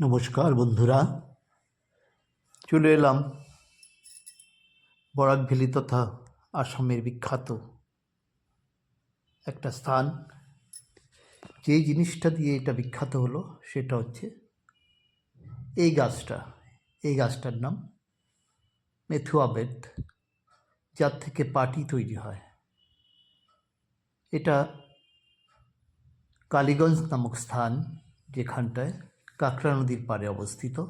নমস্কার বন্ধুরা। চলে এলাম বরাক ভ্যালি তথা আসামের বিখ্যাত একটা স্থান। যেই জিনিসটা দিয়ে এটা বিখ্যাত হলো সেটা হচ্ছে এই গাছটা। এই গাছটার নাম মেথুয়া বেত যার থেকে পাটি তৈরি হয়। এটা কালীগঞ্জ নামক স্থান যেখানটায় কাঁকড়া নদীর পাড়ে অবস্থিত।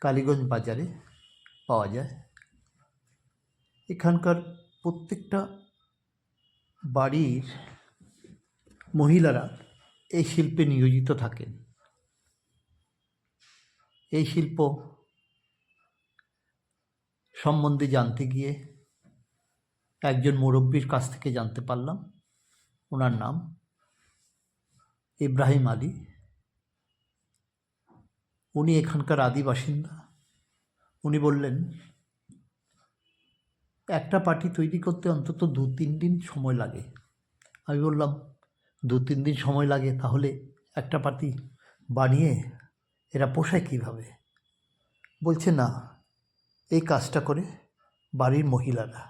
কালীগঞ্জ বাজারে পাওয়া যায়। এখানকার প্রত্যেকটা বাড়ির মহিলারা এই শিল্পে নিয়োজিত থাকেন। এই শিল্প সম্বন্ধে জানতে গিয়ে একজন মুরব্বীর কাছ থেকে জানতে পারলাম। ওনার নাম ইব্রাহিম আলী। উনি এখানকার আদি বাসিন্দা। উনি বললেন, একটা পার্টি তৈরি করতে অন্তত দু তিন দিন সময় লাগে। আমি বললাম, দু তিন দিন সময় লাগে? তাহলে একটা পার্টি বানিয়ে এরা পোষায় কীভাবে? বলছে, না, এই কাজটা করে বাড়ির মহিলারা।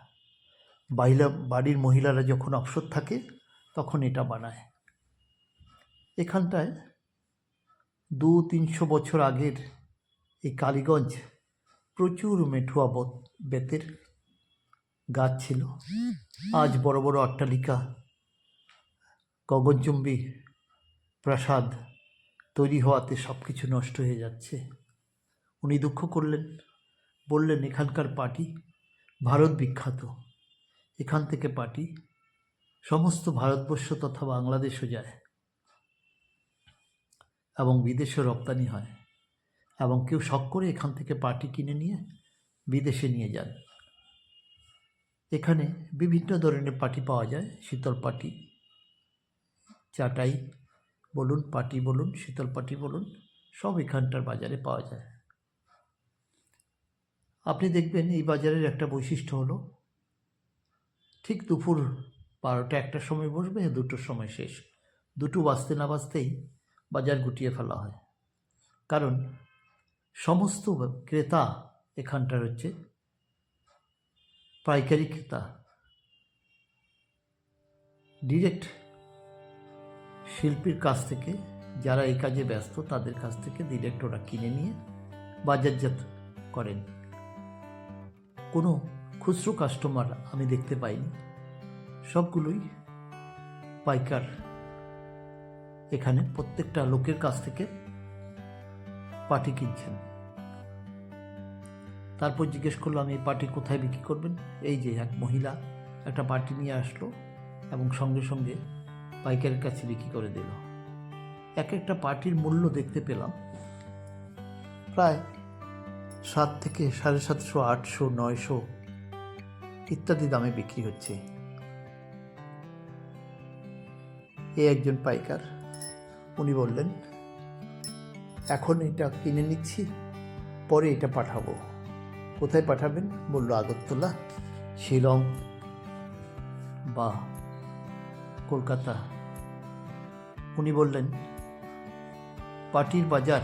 বাইলা বাড়ির মহিলারা যখন অবসর থাকে, তখন এটা বানায়। এখানটায় দু তিনশো বছর আগের এই কালীগঞ্জ প্রচুর মেঠুয়া বত- বেতের গাছ ছিল। আজ বড় বড় অট্টালিকা, গগনচুম্বী প্রাসাদ তৈরি হওয়াতে সব কিছু নষ্ট হয়ে যাচ্ছে। উনি দুঃখ করলেন, বললেন, এখানকার পার্টি ভারত বিখ্যাত। এখান থেকে পার্টি সমস্ত ভারতবর্ষ তথা বাংলাদেশও যায়। এবং বিদেশে রপ্তানি হয়। এবং কেউ শখ করে এখান থেকে পাটি কিনে নিয়ে বিদেশে নিয়ে যান। এখানে বিভিন্ন ধরনের পাটি পাওয়া যায়, শীতল পাটি। চাটাই বলুন, পাটি বলুন, শীতল পাটি বলুন, সব এখানটার বাজারে পাওয়া যায়। আপনি দেখবেন এই বাজারের একটা বৈশিষ্ট্য হলো, ঠিক দুপুর বারোটা একটার সময় বসবে, দুটোর সময় শেষ। দুটো বাজতে না বাজতেই বাজার গুটিয়ে ফেলা হয়। কারণ সমস্ত ক্রেতা এখানটার হচ্ছে পাইকারি ক্রেতা। ডিরেক্ট শিল্পীর কাছ থেকে যারা এই কাজে ব্যস্ত, তাদের কাছ থেকে ডিরেক্ট ওরা কিনে নিয়ে বাজারজাত করেন। কোনো খুচরো কাস্টমার আমি দেখতে পাইনি। সবগুলোই পাইকার এখানে প্রত্যেকটা লোকের কাছ থেকে পাটি কিনছেন। তারপর জিজ্ঞেস করল, আমি এই পাটি কোথায় বিক্রি করবেন? এই যে এক মহিলা একটা পাটি নিয়ে আসলো এবং সঙ্গে সঙ্গে পাইকারের কাছে বিক্রি করে দিল। এক একটা পাটির মূল্য দেখতে পেলাম, প্রায় সাত থেকে সাড়ে সাতশো, আটশো, নয়শো ইত্যাদি দামে বিক্রি হচ্ছে। এ একজন পাইকার। উনি বললেন, এখন এটা কিনে নিচ্ছি, পরে এটা পাঠাবো। কোথায় পাঠাবেন? বলল আগরতলা। শিলং। বা কলকাতা। উনি বললেন, পাটির বাজার,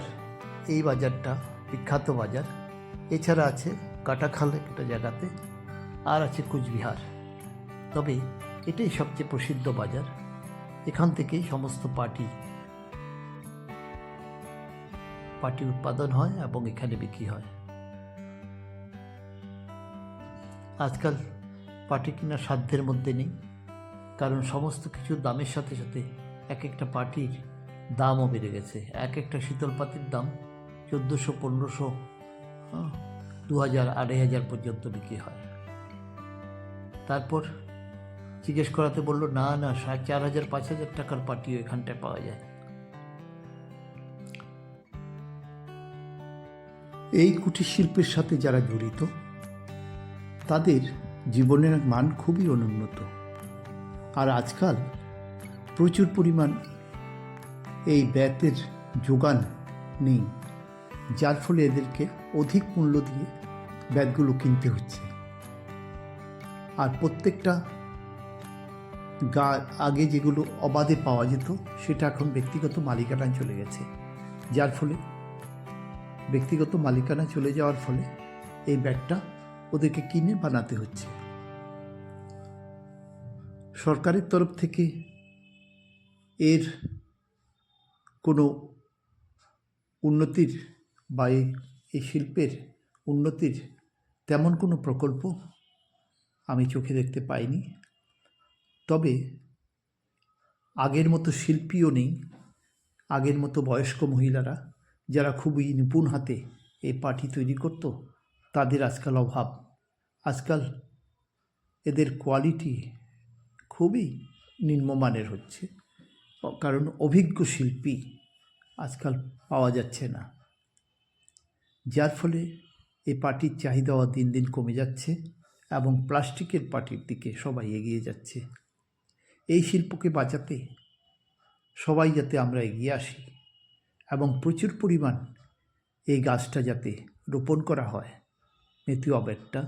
এই বাজারটা বিখ্যাত বাজার। এছাড়া আছে কাটাখাল একটা জায়গাতে, আর আছে কুচবিহার। তবে এটাই সবচেয়ে প্রসিদ্ধ বাজার। এখান থেকেই সমস্ত পাটি পাটি উৎপাদন হয় এবং এখানে বিক্রি হয়। আজকাল পাটি কেনার সাধ্যের মধ্যে নেই, কারণ সমস্ত কিছুর দামের সাথে সাথে এক একটা পাটির দামও বেড়ে গেছে। এক একটা শীতল পাতির দাম চোদ্দোশো, পনেরোশো দু হাজার আড়াই হাজার পর্যন্ত বিক্রি হয়। তারপর জিজ্ঞেস করাতে বলল, না না, সাড়ে চার হাজার পাঁচ হাজার টাকার পাটিও এখানটায় পাওয়া যায়। এই কুটির শিল্পের সাথে যারা জড়িত, তাদের জীবনের মান খুবই অনুন্নত। আর আজকাল প্রচুর পরিমাণ এই ব্যাতের যোগান নেই, যার ফলে এদেরকে অধিক মূল্য দিয়ে ব্যাগগুলো কিনতে হচ্ছে। আর প্রত্যেকটা গা, আগে যেগুলো অবাধে পাওয়া যেত, সেটা এখন ব্যক্তিগত মালিকানায় চলে গেছে, যার ফলে ব্যক্তিগত মালিকানা চলে যাওয়ার ফলে এই ব্যাগটা ওদেরকে কিনে বানাতে হচ্ছে। সরকারের তরফ থেকে এর কোনো উন্নতির বা এই শিল্পের উন্নতির তেমন কোনো প্রকল্প আমি চোখে দেখতে পাইনি। তবে আগের মতো শিল্পীও নেই, আগের মতো বয়স্ক মহিলারা যারা খুবই নিপুণ হাতে এই পাটি তৈরি করত, তাদের আজকাল অভাব। আজকাল এদের কোয়ালিটি খুবই নিম্নমানের হচ্ছে। কারণ অভিজ্ঞ শিল্পী আজকাল পাওয়া যাচ্ছে না। যার ফলে এই পাটির চাহিদাও দিন দিন কমে যাচ্ছে এবং প্লাস্টিকের পাটির দিকে সবাই এগিয়ে যাচ্ছে। এই শিল্পকে বাঁচাতে সবাই যাতে আমরা এগিয়ে আসি। এবং প্রচুর পরিমাণ এই গাছটা যাতে রোপণ করা হয় মেথি অবেরটা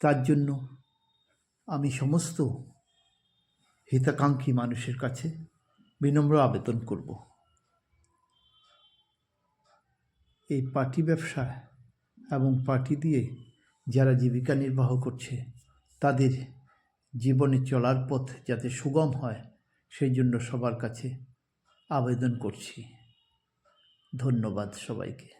তার জন্য আমি সমস্ত হিতাকাঙ্ক্ষী মানুষের কাছে বিনম্র আবেদন করব। এই পার্টি ব্যবসা এবং পার্টি দিয়ে যারা জীবিকা নির্বাহ করছে, তাদের জীবনে চলার পথ যাতে সুগম হয়, সেই জন্য সবার কাছে আবেদন করছি। ধন্যবাদ সবাইকে।